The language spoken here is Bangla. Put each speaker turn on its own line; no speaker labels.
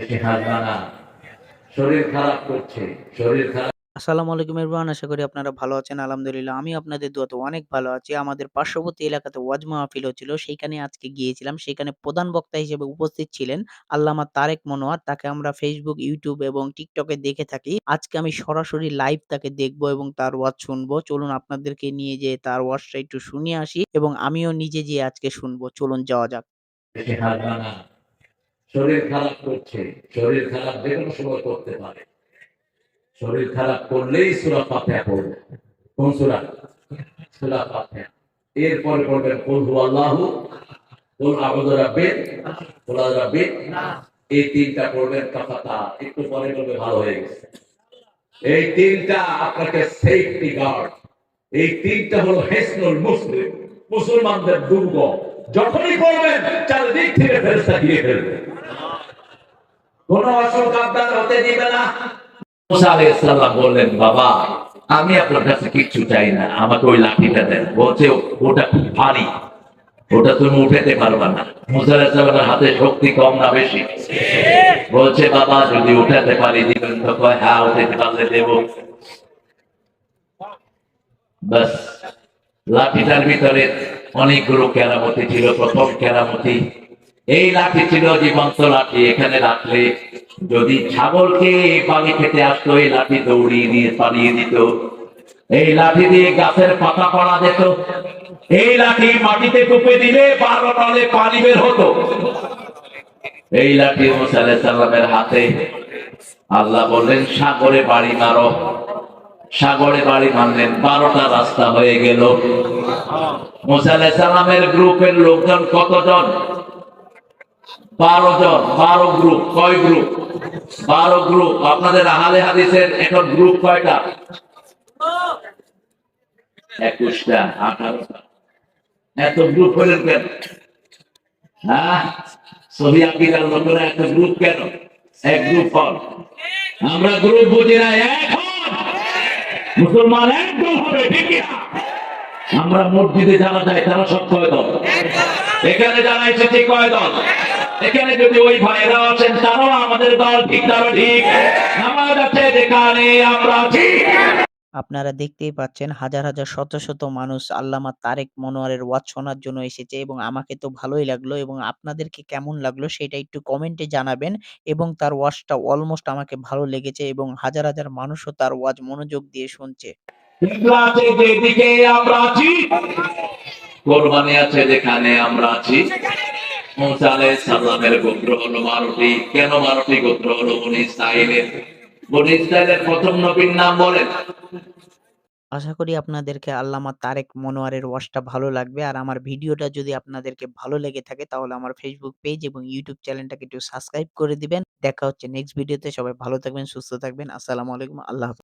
বেশি হাসবা না। শরীর খারাপ করছে শরীর খারাপ।
আসসালামু আলাইকুম এভরিওয়ান আশা করি আপনারা ভালো আছেন আলহামদুলিল্লাহ। আমি আপনাদের দোয়াতে অনেক ভালো আছি। আমাদের পার্শ্ববর্তী এলাকাতে ওয়াজ মাহফিল হচ্ছিল সেইখানে আজকে গিয়েছিলাম। সেখানে প্রধান বক্তা হিসেবে উপস্থিত ছিলেন আল্লামা তারেক মনোয়ার। তাকে আমরা ফেসবুক ইউটিউব এবং টিকটকে দেখে থাকি। আজকে আমি সরাসরি লাইভ তাকে দেখব এবং তার ওয়াজ শুনব। চলুন আপনাদেরকে নিয়ে যেয়ে তার ওয়াজটা একটু শুনিয়ে আসি এবং আমিও নিজে যেয়ে আজকে শুনব। চলুন যাওয়া যাক।
শরীর খারাপ করছে, শরীর খারাপ যে কোনো সময় করতে পারে। শরীর খারাপ করলেই সুরা ফাতিহা পড়বে। কোন সুরা? সুরা ফাতিহা। এরপরে পড়বেন কুল হু আল্লাহু কুল আউযু রাব্বিল কুল আউযু এই তিনটা পড়বেন কাফাতা। একটু পরে বলবে, ভালো হয়ে গেছে। এই তিনটা আপনাকে সেফটি গার্ড এই তিনটা হলো হেসনুল মুসলিম। মুসলমানদের দুর্গ। যখনই পড়বেন চারদিক থেকে ফেরেশতা ঘিরে ফেলবে। কোন আপনার হতে দিবে না। মুসা বললেন, বাবা, আমি আপনার কাছে কিচ্ছু চাই না, আমাকে ওই লাঠিটা দেন। বলছে, ওটা খুব ভারী ওটা তুমি পারবা না। হাতে শক্তি কম না বেশি? বলছে, বাবা, যদি উঠাতে পারি, দিবেন তো কয় হ্যাঁ উঠাতে পারলে দেবো। বাস, লাঠিটার ভিতরে অনেকগুলো কেরামতি ছিল, প্রথম কেরামতি। এই লাঠি ছিল জীবন্ত লাঠি, এখানে রাখলে যদি ছাগলকে পানি খেতে আসতো, এই লাঠি দৌড়িয়ে দিয়ে পালিয়ে দিত। এই লাঠি দিয়ে গাছের পাতা পড়া যেত এই লাঠি মাটিতে টুপে দিলে বারো নলে পানি বের হতো। এই লাঠি মুসা আলাইহিস সালামের হাতে। আল্লাহ বললেন, সাগরে বাড়ি মারো। সাগরে বাড়ি মারলেন বারোটা রাস্তা হয়ে গেল। মুসা সালামের গ্রুপের লোকজন কতজন? বারো জন, বারো গ্রুপ, কয় গ্রুপ? বারো গ্রুপ। আপনাদের আহলে হাদিসের এখন গ্রুপ কয়টা? একুশটা, আঠারোটা। এত গ্রুপ হলেন কেন? হ্যাঁ? সহি আকিদার লোকেরা এত গ্রুপ কেন? এক গ্রুপ হল আমরা গ্রুপ বুঝি না এখন মুসলমান একদম হবে, ঠিক? আমরা মসজিদে যারা যায়, তারা সব কয় দল? এখানে যারা এসেছে কয় দল? এখানে যদি ওই ভাইরা আছেন, তারাও আমাদের দল, ঠিক তারা ঠিক? নামাজ আছে যেখানে আমরা আছি।
আপনারা দেখতেই পাচ্ছেন হাজার হাজার, শত শত মানুষ আল্লামা তারেক মনোয়ারের ওয়াজ শোনার জন্য এসেছে এবং আমাকে তো ভালোই লাগল এবং আপনাদেরকে কেমন লাগল সেটা একটু কমেন্টে জানাবেন এবং তার ওয়াজটা অলমোস্ট আমাকে ভালো লেগেছে এবং হাজার হাজার মানুষও তার ওয়াজ মনোযোগ দিয়ে শুনছে।
কোরবানি আছে যেখানে আমরা আছি আলাইহিস সালামের গোত্র হলো বারোটি কেন বারোটি গোত্র হলো বনি ইসরাইলের? বনি ইসরায়েলের প্রথম নবীর নাম বলেন।
আশা করি আপনাদেরকে আল্লামা তারেক মনোয়ারের ওয়াশটা ভালো লাগবে। আর আমার ভিডিওটা যদি আপনাদেরকে ভালো লেগে থাকে, তাহলে আমার ফেসবুক পেজ এবং ইউটিউব চ্যানেলটাকে একটু সাবস্ক্রাইব করে দিবেন। দেখা হচ্ছে নেক্সট ভিডিওতে সবাই ভালো থাকবেন, সুস্থ থাকবেন। আসসালামু আলাইকুম। আল্লাহ